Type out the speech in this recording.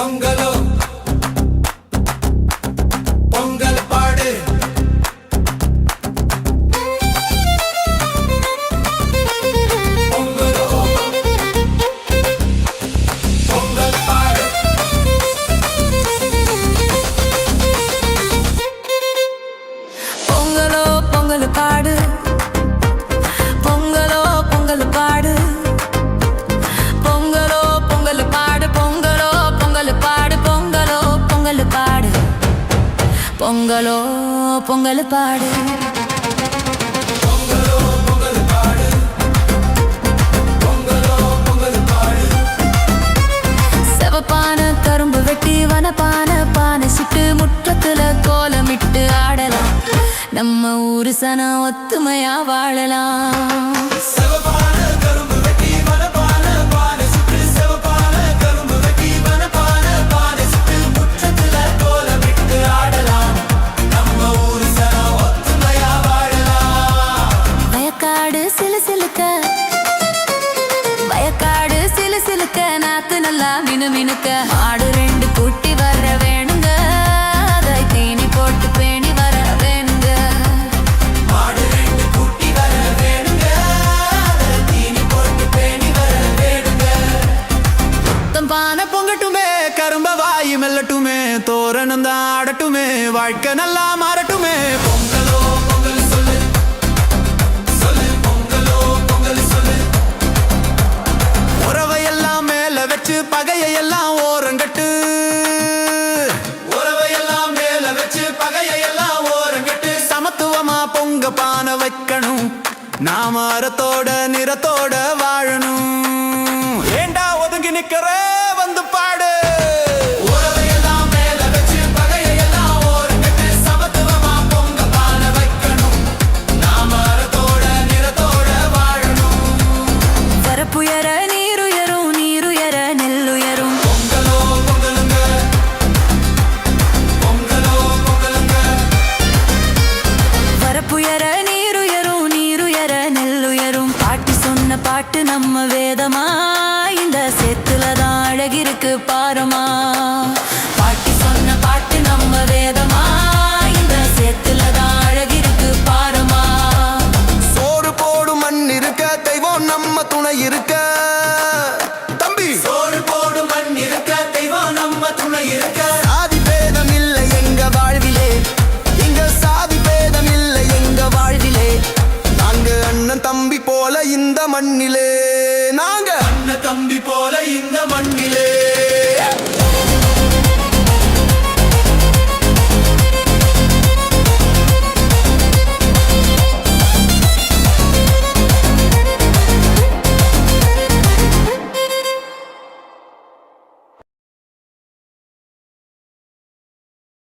பங்க பொங்கல் பாடு. பொங்கலோ பொங்கல் பாடு. செவப்பான கரும்பு வெட்டி வனப்பான பானை சுட்டு முற்றத்துல கோலமிட்டு ஆடலாம். நம்ம ஊரு சனம் ஒத்துமையா வாழலாம். மினு மினுக்க ஆடு ரெண்டு குட்டி வர வேணுங்க. அதை தீனி போட்டு பேணி வர வேணுங்க. மாடு ரெண்டு குட்டி வர வேணுங்க. அதை தீனி போட்டு பேணி வர வேணுங்க. தம் பானை பொங்கட்டுமே கரும்ப வாயு மெல்லட்டுமே தோரணம் தான் ஆடட்டுமே வாழ்க்கை நல்லா மாறட்டுமே. சமத்துவமா பானை வைக்கணும். நாம அறத்தோட நிறத்தோட வாழணும். ஏண்டா ஒதுங்கி நிக்கிற? வந்து பாடு. பாட்டு நம்ம வேதமா? இந்த செத்துல தான் அழகிருக்கு பாருமா. பாட்டி சொன்ன பாட்டு நம்ம வேதமா? இந்த செத்துல தான் அழகிருக்கு பாருமா. சோறு போடும் மண் இருக்க தெய்வம் நம்ம துணை இருக்க. இந்த மண்ணிலே. நாங்க. அண்ணன் தம்பி போல இந்த மண்ணிலே.